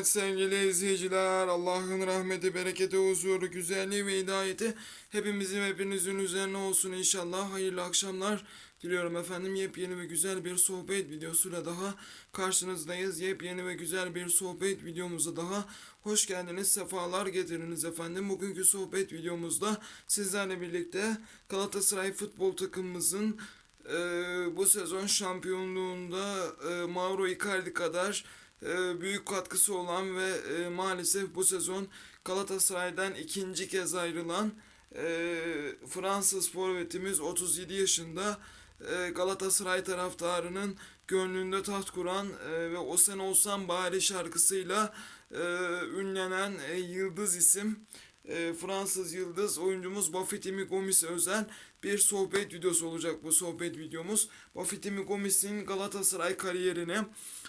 Evet sevgili izleyiciler, Allah'ın rahmeti, bereketi, huzuru, güzelliği ve hidayeti hepimizin hepinizin üzerine olsun inşallah. Hayırlı akşamlar diliyorum efendim. Yepyeni ve güzel bir sohbet videosuyla daha karşınızdayız. Yepyeni ve güzel bir sohbet videomuza daha hoş geldiniz, sefalar getiriniz efendim. Bugünkü sohbet videomuzda sizlerle birlikte Galatasaray futbol takımımızın e, bu sezon şampiyonluğunda e, Mauro Icardi kadar büyük katkısı olan ve e, maalesef bu sezon Galatasaray'dan ikinci kez ayrılan e, Fransız forvetimiz 37 yaşında e, Galatasaray taraftarının gönlünde taht kuran e, ve O Sen Olsan Bari şarkısıyla e, ünlenen e, yıldız isim e, Fransız yıldız oyuncumuz Bafetimi Gomis'e özel bir sohbet videosu olacak bu sohbet videomuz. Bafetimi Gomis'in Galatasaray kariyerine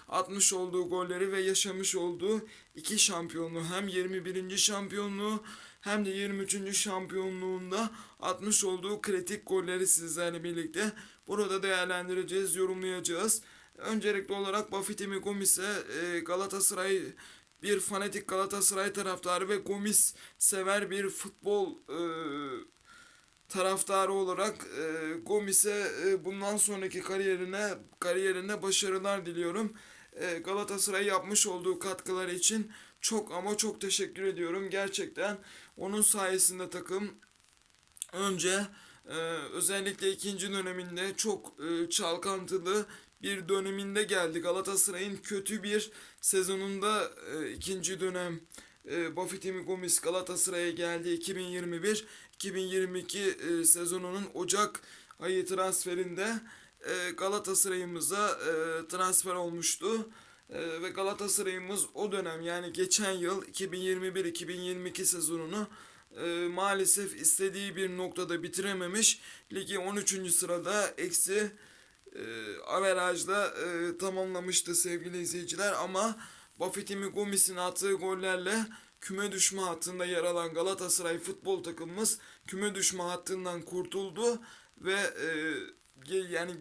atmış olduğu golleri ve yaşamış olduğu iki şampiyonluğu hem 21. şampiyonluğu hem de 23. şampiyonluğunda atmış olduğu kritik golleri sizlerle birlikte burada değerlendireceğiz, yorumlayacağız. Öncelikli olarak Bafetimi Gomis'e e, Galatasaray bir fanatik Galatasaray taraftarı ve Gomis sever bir futbol e, taraftarı olarak e, Gomis'e e, bundan sonraki kariyerine kariyerine başarılar diliyorum. E, Galatasaray yapmış olduğu katkılar için çok ama çok teşekkür ediyorum. Gerçekten onun sayesinde takım önce e, özellikle ikinci döneminde çok e, çalkantılı bir döneminde geldi. Galatasaray'ın kötü bir sezonunda e, ikinci dönem e, Bafetimi Gomis Galatasaray'a geldi 2021 2022 e, sezonunun Ocak ayı transferinde e, Galatasaray'ımıza e, transfer olmuştu. E, ve Galatasaray'ımız o dönem yani geçen yıl 2021-2022 sezonunu e, maalesef istediği bir noktada bitirememiş. Ligi 13. sırada eksi e, averajla e, tamamlamıştı sevgili izleyiciler ama Bafetimi Gomis'in attığı gollerle küme düşme hattında yer alan Galatasaray futbol takımımız küme düşme hattından kurtuldu ve e, yani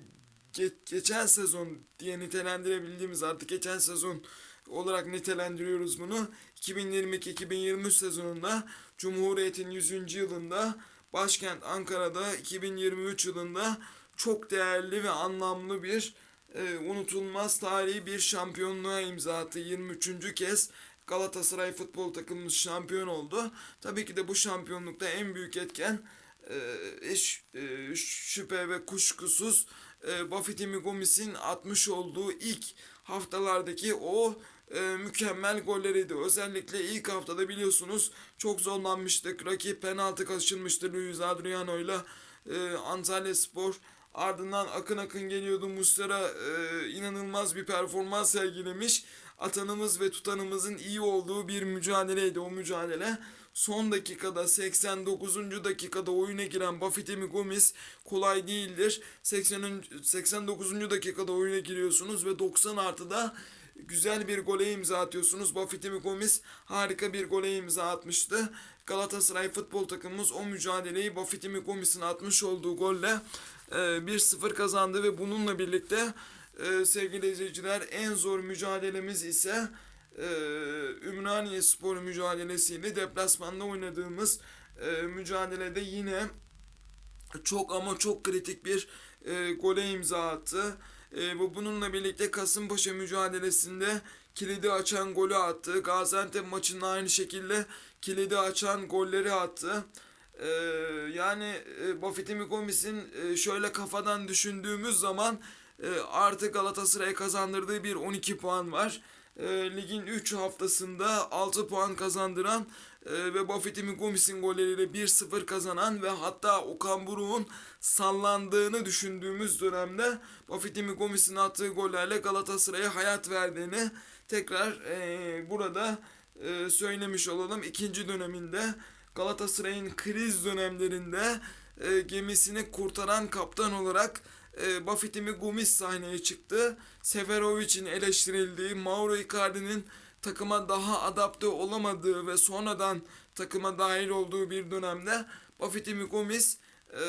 ge- geçen sezon diye nitelendirebildiğimiz artık geçen sezon olarak nitelendiriyoruz bunu. 2022-2023 sezonunda Cumhuriyet'in 100. yılında başkent Ankara'da 2023 yılında çok değerli ve anlamlı bir e, unutulmaz tarihi bir şampiyonluğa imza attı. 23. kez Galatasaray futbol takımımız şampiyon oldu. Tabii ki de bu şampiyonlukta en büyük etken e, e, şüphe ve kuşkusuz e, Bafetimi Gomis'in atmış olduğu ilk haftalardaki o e, mükemmel golleriydi. Özellikle ilk haftada biliyorsunuz çok zorlanmıştık. Rakip penaltı kaçırmıştı Luis Adriano ile Antalya Spor. Ardından akın akın geliyordu Mustera e, inanılmaz bir performans sergilemiş. Atanımız ve tutanımızın iyi olduğu bir mücadeleydi o mücadele. Son dakikada 89. dakikada oyuna giren Bafetimi Gomis kolay değildir. 80. 89. dakikada oyuna giriyorsunuz ve 90 artıda güzel bir gole imza atıyorsunuz. Bafetimi Gomis harika bir gole imza atmıştı. Galatasaray futbol takımımız o mücadeleyi Bafetimi Gomis'in atmış olduğu golle e, 1-0 kazandı ve bununla birlikte e, sevgili izleyiciler en zor mücadelemiz ise e, Ümraniye Spor mücadelesiyle deplasmanda oynadığımız e, mücadelede yine çok ama çok kritik bir e, gole imza attı. E, bu bununla birlikte Kasımpaşa mücadelesinde kilidi açan golü attı. Gaziantep maçında aynı şekilde kilidi açan golleri attı. E, yani e, Bafetimi Gomis'in e, şöyle kafadan düşündüğümüz zaman e, artık Galatasaray'a kazandırdığı bir 12 puan var. E, ligin 3 haftasında 6 puan kazandıran e, ve Bafetimi Gomis'in golleriyle 1-0 kazanan ve hatta Okan Buruk'un sallandığını düşündüğümüz dönemde Bafetimi Gomis'in attığı gollerle Galatasaray'a hayat verdiğini tekrar e, burada e, söylemiş olalım. İkinci döneminde Galatasaray'ın kriz dönemlerinde e, gemisini kurtaran kaptan olarak e, Bafetimi Gomis sahneye çıktı. Seferovic'in eleştirildiği, Mauro Icardi'nin takıma daha adapte olamadığı ve sonradan takıma dahil olduğu bir dönemde Bafetimi Gomis e,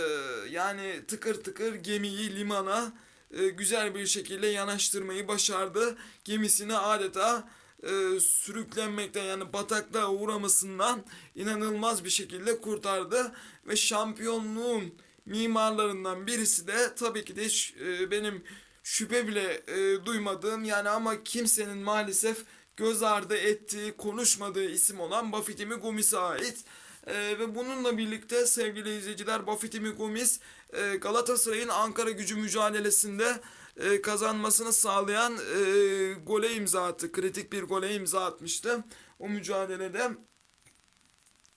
yani tıkır tıkır gemiyi limana e, güzel bir şekilde yanaştırmayı başardı. Gemisini adeta e, sürüklenmekten yani bataklığa uğramasından inanılmaz bir şekilde kurtardı ve şampiyonluğun mimarlarından birisi de tabii ki de ş- e, benim şüphe bile e, duymadığım yani ama kimsenin maalesef göz ardı ettiği, konuşmadığı isim olan Bafitimi Gomis'e ait. E, ve bununla birlikte sevgili izleyiciler Bafitimi Gomis e, Galatasaray'ın Ankara gücü mücadelesinde e, kazanmasını sağlayan e, gole imza attı. Kritik bir gole imza atmıştı. O mücadelede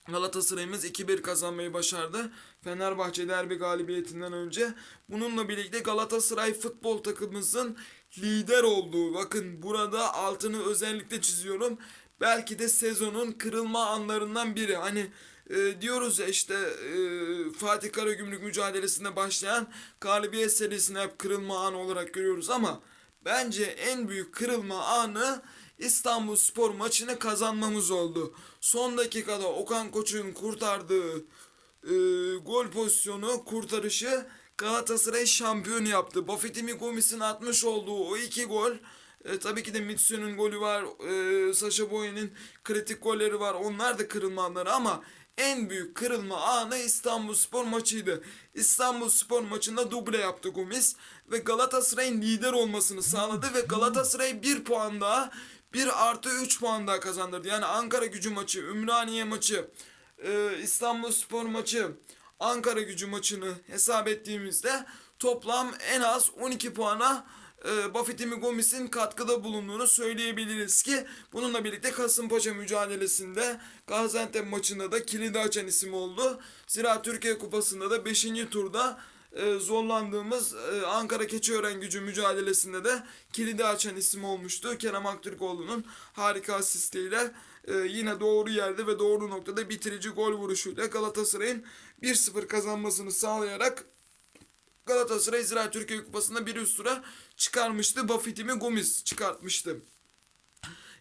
Galatasaray'ımız 2-1 kazanmayı başardı. Fenerbahçe derbi galibiyetinden önce. Bununla birlikte Galatasaray futbol takımımızın lider olduğu. Bakın burada altını özellikle çiziyorum. Belki de sezonun kırılma anlarından biri. Hani e, diyoruz ya işte e, Fatih Karagümrük mücadelesinde başlayan galibiyet serisini hep kırılma anı olarak görüyoruz ama bence en büyük kırılma anı İstanbul Spor maçını kazanmamız oldu. Son dakikada Okan Koç'un kurtardığı e, gol pozisyonu, kurtarışı Galatasaray şampiyon yaptı. Bafetimi Gomis'in atmış olduğu o iki gol e, tabii ki de Mitsu'nun golü var, e, Sasha Boye'nin kritik golleri var. Onlar da kırılma anları ama en büyük kırılma anı İstanbul Spor maçıydı. İstanbul Spor maçında duble yaptı Gomis ve Galatasaray'ın lider olmasını sağladı ve Galatasaray bir puan daha 1 artı 3 puan daha kazandırdı. Yani Ankara gücü maçı, Ümraniye maçı, e, İstanbul Spor maçı, Ankara gücü maçını hesap ettiğimizde toplam en az 12 puana e, Gomis'in katkıda bulunduğunu söyleyebiliriz ki bununla birlikte Kasımpaşa mücadelesinde Gaziantep maçında da kilidi açan isim oldu. Zira Türkiye Kupası'nda da 5. turda e, zorlandığımız e, Ankara Keçiören gücü mücadelesinde de kilidi açan isim olmuştu. Kerem Aktürkoğlu'nun harika asistiyle e, yine doğru yerde ve doğru noktada bitirici gol vuruşuyla Galatasaray'ın 1-0 kazanmasını sağlayarak Galatasaray Zira Türkiye Kupası'nda bir üst tura çıkarmıştı. Bafetimi Gomis çıkartmıştı.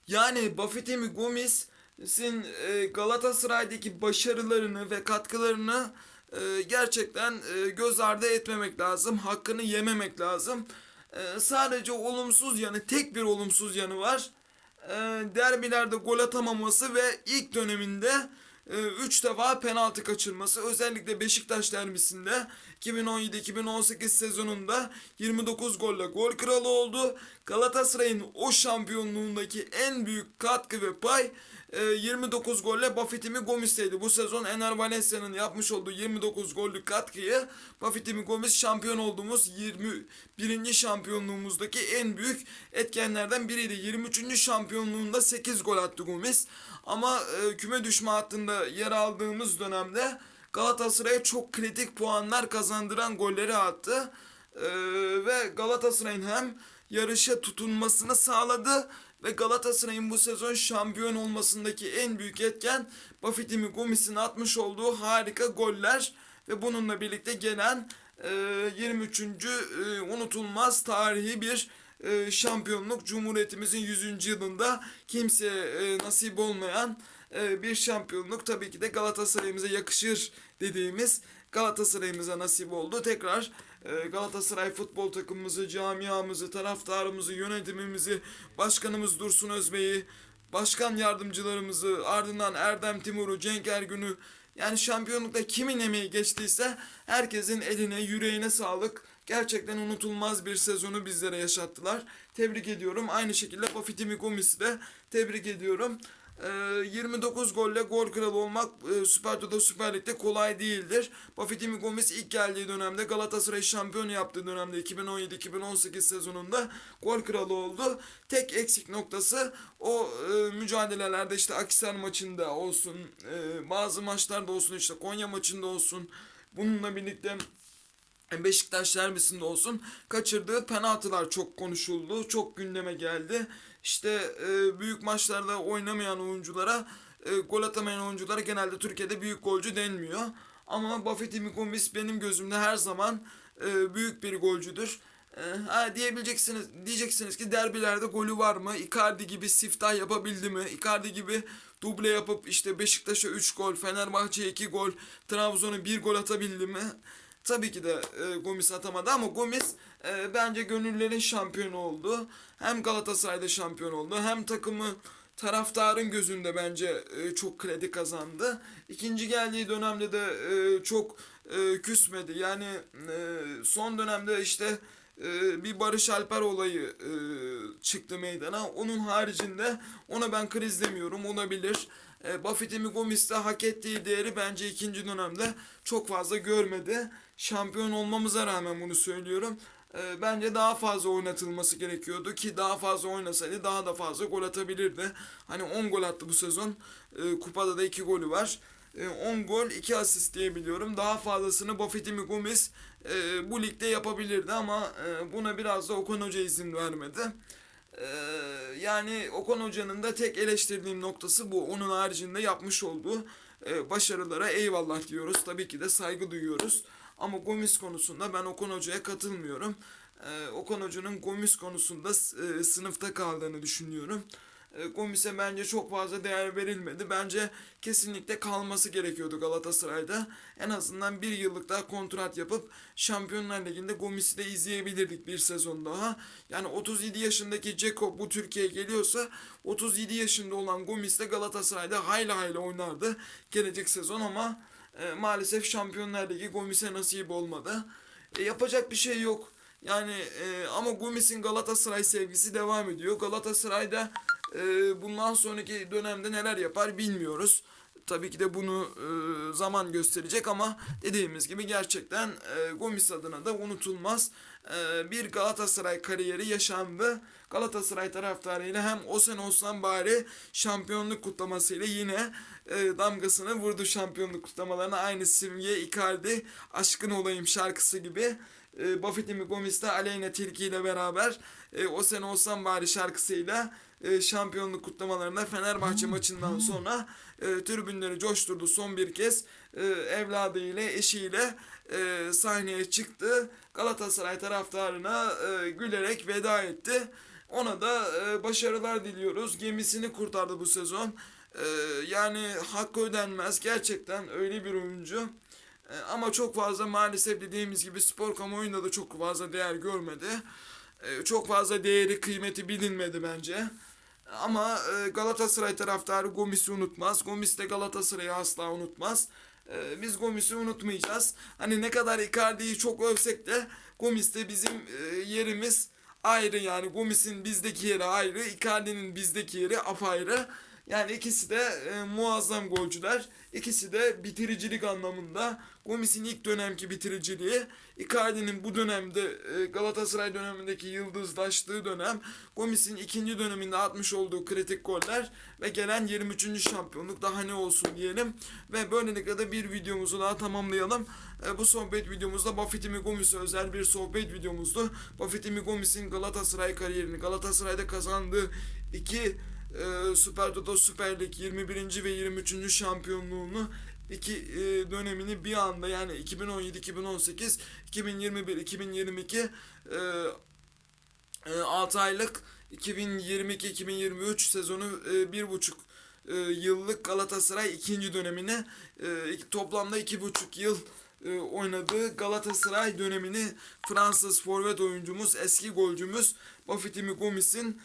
Yani Bafetimi Gomis'in e, Galatasaray'daki başarılarını ve katkılarını e, gerçekten e, göz ardı etmemek lazım. Hakkını yememek lazım. E, sadece olumsuz yanı, tek bir olumsuz yanı var. E, derbilerde gol atamaması ve ilk döneminde 3 defa penaltı kaçırması. Özellikle Beşiktaş derbisinde 2017-2018 sezonunda 29 golle gol kralı oldu. Galatasaray'ın o şampiyonluğundaki en büyük katkı ve pay 29 golle Bafetimi Gomis'teydi. Bu sezon Ener Valencia'nın yapmış olduğu 29 gollük katkıyı Bafetimi Gomis şampiyon olduğumuz 21. şampiyonluğumuzdaki en büyük etkenlerden biriydi. 23. şampiyonluğunda 8 gol attı Gomis. Ama e, küme düşme hattında yer aldığımız dönemde Galatasaray'a çok kritik puanlar kazandıran golleri attı. E, ve Galatasaray'ın hem yarışa tutunmasını sağladı ve Galatasaray'ın bu sezon şampiyon olmasındaki en büyük etken Bafetimi Gomis'in atmış olduğu harika goller ve bununla birlikte gelen e, 23. e, unutulmaz tarihi bir e, şampiyonluk Cumhuriyetimizin 100. yılında kimseye e, nasip olmayan e, bir şampiyonluk tabii ki de Galatasaray'ımıza yakışır dediğimiz Galatasaray'ımıza nasip oldu. Tekrar Galatasaray futbol takımımızı, camiamızı, taraftarımızı, yönetimimizi, başkanımız Dursun Özbey'i, başkan yardımcılarımızı, ardından Erdem Timur'u, Cenk Ergün'ü yani şampiyonlukta kimin emeği geçtiyse herkesin eline, yüreğine sağlık. Gerçekten unutulmaz bir sezonu bizlere yaşattılar. Tebrik ediyorum. Aynı şekilde Bafitimi Gomis'i de tebrik ediyorum. Ee, 29 golle gol kralı olmak e, Süper Toto Süper Lig'de kolay değildir. Bafitimi Gomis ilk geldiği dönemde Galatasaray şampiyon yaptığı dönemde 2017-2018 sezonunda gol kralı oldu. Tek eksik noktası o e, mücadelelerde işte Akisar maçında olsun, e, bazı maçlarda olsun işte Konya maçında olsun. Bununla birlikte Beşiktaş derbisinde olsun kaçırdığı penaltılar çok konuşuldu. Çok gündeme geldi. İşte e, büyük maçlarda oynamayan oyunculara, e, gol atamayan oyunculara genelde Türkiye'de büyük golcü denmiyor. Ama Buffett Gomis benim gözümde her zaman e, büyük bir golcüdür. E, ha diyebileceksiniz diyeceksiniz ki derbilerde golü var mı? Icardi gibi siftah yapabildi mi? Icardi gibi duble yapıp işte Beşiktaş'a 3 gol, Fenerbahçe'ye 2 gol, Trabzon'a 1 gol atabildi mi? Tabii ki de e, Gomis atamadı ama Gomis e, bence gönüllerin şampiyonu oldu. Hem Galatasaray'da şampiyon oldu hem takımı taraftarın gözünde bence e, çok kredi kazandı. İkinci geldiği dönemde de e, çok e, küsmedi. Yani e, son dönemde işte e, bir Barış Alper olayı e, çıktı meydana. Onun haricinde ona ben kriz demiyorum. Olabilir. E, Buffett'in Gomis de hak ettiği değeri bence ikinci dönemde çok fazla görmedi. Şampiyon olmamıza rağmen bunu söylüyorum. E, bence daha fazla oynatılması gerekiyordu ki daha fazla oynasaydı daha da fazla gol atabilirdi. Hani 10 gol attı bu sezon. E, kupada da 2 golü var. E, 10 gol 2 asist diyebiliyorum. Daha fazlasını Buffett'in Gomis e, bu ligde yapabilirdi ama e, buna biraz da Okan Hoca izin vermedi. Ee, yani Okan Hoca'nın da tek eleştirdiğim noktası bu. Onun haricinde yapmış olduğu e, başarılara eyvallah diyoruz. Tabii ki de saygı duyuyoruz. Ama Gomis konusunda ben Okan Hoca'ya katılmıyorum. Ee, Okan Hoca'nın Gomis konusunda e, sınıfta kaldığını düşünüyorum. E, Gomis'e bence çok fazla değer verilmedi. Bence kesinlikle kalması gerekiyordu Galatasaray'da. En azından bir yıllık daha kontrat yapıp Şampiyonlar Ligi'nde Gomis'i de izleyebilirdik bir sezon daha. Yani 37 yaşındaki Ceko bu Türkiye'ye geliyorsa 37 yaşında olan Gomis de Galatasaray'da hayli hayli oynardı gelecek sezon ama e, maalesef Şampiyonlar Ligi Gomis'e nasip olmadı. E, yapacak bir şey yok. Yani e, ama Gomis'in Galatasaray sevgisi devam ediyor. Galatasaray'da bundan sonraki dönemde neler yapar bilmiyoruz. Tabii ki de bunu e, zaman gösterecek ama dediğimiz gibi gerçekten e, Gomis adına da unutulmaz e, bir Galatasaray kariyeri yaşandı. Galatasaray taraftarıyla hem o sene olsan bari şampiyonluk kutlamasıyla yine damgasını vurdu şampiyonluk kutlamalarına. Aynı simge Icardi Aşkın Olayım şarkısı gibi e, Buffett'in Gomis'te Aleyna Tilki ile beraber e, o sene olsan bari şarkısıyla e, şampiyonluk kutlamalarında Fenerbahçe maçından sonra e, tribünleri coşturdu son bir kez. E, evladıyla eşiyle e, sahneye çıktı. Galatasaray taraftarına e, gülerek veda etti. Ona da e, başarılar diliyoruz. Gemisini kurtardı bu sezon. E, yani hakkı ödenmez. Gerçekten öyle bir oyuncu e, ama çok fazla maalesef dediğimiz gibi spor kamuoyunda da çok fazla değer görmedi. E, çok fazla değeri kıymeti bilinmedi bence. Ama e, Galatasaray taraftarı Gomis'i unutmaz. Gomis de Galatasaray'ı asla unutmaz. Biz Gomis'i unutmayacağız. Hani ne kadar Icardi'yi çok övsek de Gomis'te bizim e, yerimiz ayrı yani. Gomis'in bizdeki yeri ayrı. Icardi'nin bizdeki yeri apayrı. Yani ikisi de e, muazzam golcüler. İkisi de bitiricilik anlamında. Gomis'in ilk dönemki bitiriciliği, Icardi'nin bu dönemde e, Galatasaray dönemindeki yıldızlaştığı dönem, Gomis'in ikinci döneminde atmış olduğu kritik goller ve gelen 23. şampiyonluk daha ne olsun diyelim. Ve böylelikle de bir videomuzu daha tamamlayalım. E, bu sohbet videomuzda Buffett'in Gomis'e özel bir sohbet videomuzdu. Buffett'in Gomis'in Galatasaray kariyerini, Galatasaray'da kazandığı iki e, Süper Toto Süper Lig 21. ve 23. şampiyonluğunu iki e, dönemini bir anda yani 2017 2018 2021 2022 e, e, 6 aylık 2022 2023 sezonu e, bir buçuk e, yıllık Galatasaray ikinci dönemine e, toplamda iki buçuk yıl e, oynadığı Galatasaray dönemini Fransız forvet oyuncumuz eski golcümüz Buffett'in Gomis'in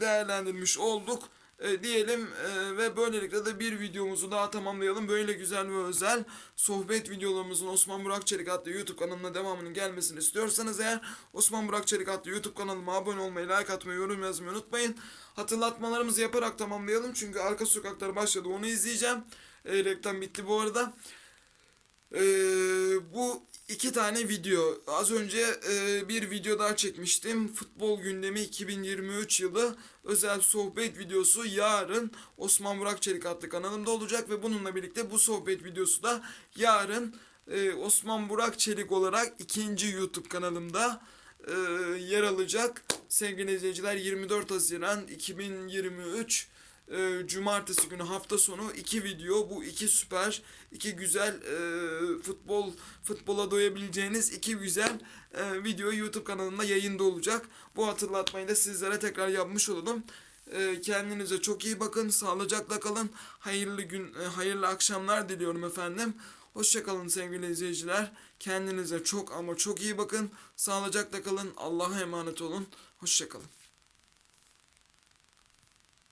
değerlendirmiş olduk e, diyelim e, ve böylelikle de bir videomuzu daha tamamlayalım. Böyle güzel ve özel sohbet videolarımızın Osman Burak Çelik adlı YouTube kanalına devamının gelmesini istiyorsanız eğer Osman Burak Çelik adlı YouTube kanalıma abone olmayı, like atmayı, yorum yazmayı unutmayın. Hatırlatmalarımızı yaparak tamamlayalım çünkü Arka Sokaklar başladı onu izleyeceğim. E, reklam bitti bu arada. Ee, bu iki tane video. Az önce e, bir video daha çekmiştim. Futbol gündemi 2023 yılı özel sohbet videosu yarın Osman Burak Çelik adlı kanalımda olacak ve bununla birlikte bu sohbet videosu da yarın e, Osman Burak Çelik olarak ikinci YouTube kanalımda e, yer alacak. Sevgili izleyiciler 24 Haziran 2023 e, cumartesi günü hafta sonu iki video bu iki süper iki güzel e, futbol futbola doyabileceğiniz iki güzel e, video YouTube kanalında yayında olacak. Bu hatırlatmayı da sizlere tekrar yapmış olalım. E, kendinize çok iyi bakın. Sağlıcakla kalın. Hayırlı gün, e, hayırlı akşamlar diliyorum efendim. Hoşçakalın sevgili izleyiciler. Kendinize çok ama çok iyi bakın. Sağlıcakla kalın. Allah'a emanet olun. Hoşçakalın.